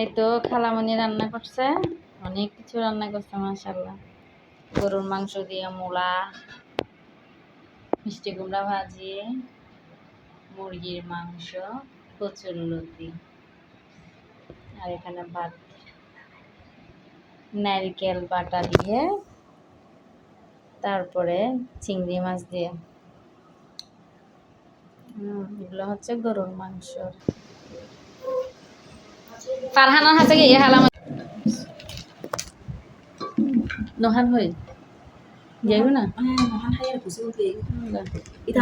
এই তো খালামণি রান্না করছে। অনেক কিছু রান্না করছে মাশাল্লাহ গরুর মাংস দিয়ে মূলা, মিষ্টি কুমড়া ভাজি, মুরগির মাংস, কচুর লতি, আর এখানে ভাত। নারকেল বাটা দিয়ে, তারপরে চিংড়ি মাছ দিয়ে। এগুলো হচ্ছে গরুর মাংস। ফারহানার হাতে গিয়ে ইহাল আমার নহান হয়ে যাইব না? এটা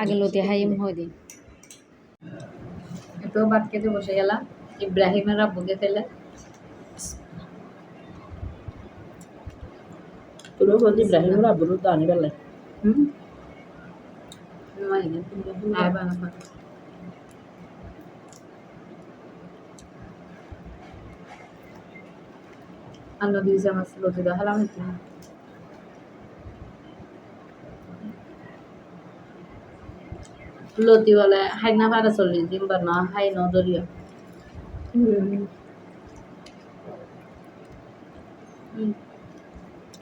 আগে লোতি হাইম হয়ে দিন এত বাদ কেটে বসে গেলাম। ইব্রাহিমের আব্বুকে ফেলে Tulo ko di Ibrahim na buru dani belle. হুম মাইনে আর বানাবো আন্ন দিয়েছে আমার লতি দেখালাম একটু লতি বলে হাই না পারে চল্লিশ দিন বা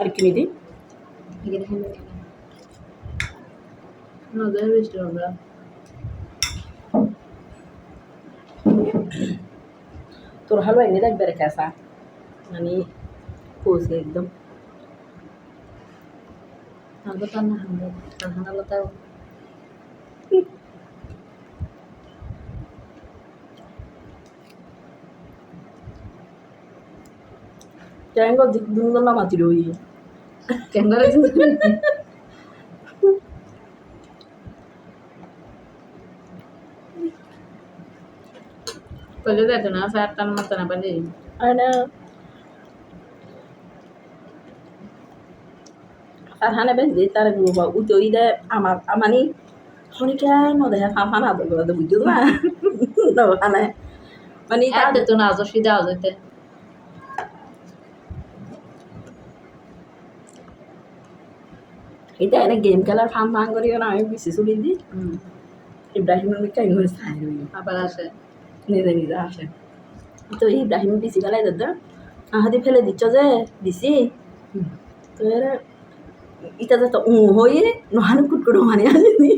అరికిన ఇది అదే వేస్ట్ కదా तुर हलवा एवढे दाख बरं कसा आणि पोसे एकदम हलवताना हलवत हलवता lah mati doi. Kenapa itu? Kalau itu ada nasi atam mata apa nih? Ana Farhana ben de tar guru ba uto ide ama amani honikan no de farhana do do buju na no ana মানে Ada tuh nazo sida azo itu. এটা এনে game খেলার fun fun করি না আমি বেশি চলি দি Hmm. ইব্রাহিমের মিকা ইংলিশ চাই রই Apa rasa? নিজে নিজে আসে তো ইব্রাহিম বেশি বেলায় দাদা আহাদি ফেলে দিচ্ছ যে দিছি। তো এর ইটা তো উ হয়ে নহানু কুটকুটো মানে আসেনি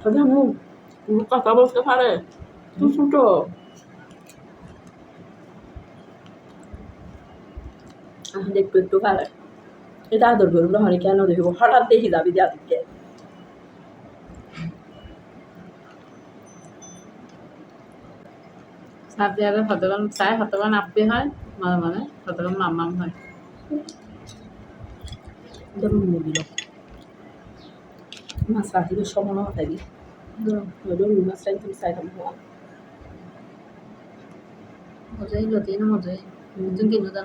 তবে আমি কথা বলতে পারে তুই ছোটো আহাদি একটু পারে এটা আদর করব হরে কেন দেখব হঠাৎ দেখি যাবি Sabi ada katakan saya katakan api hai, mana mana katakan mamam hai. ধরুন মুগিল মাছ রাখিলে সমান থাকি ধরুন মাছ রাখি তুমি চাই থাকব Mojai loti na mojai. Mungkin kinu dah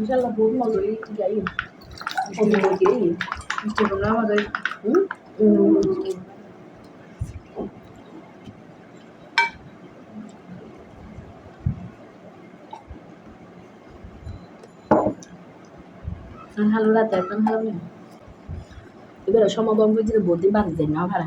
hello. মাশাআল্লাহ বহুত মজা হই যাই কবি বলকি Mesti belum ada. হুম Halo lah, telepon halo ni. এবারে সমাগম করে দিলে বদি দেয় না ভাড়া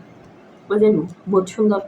বুঝলি বহুত সুন্দর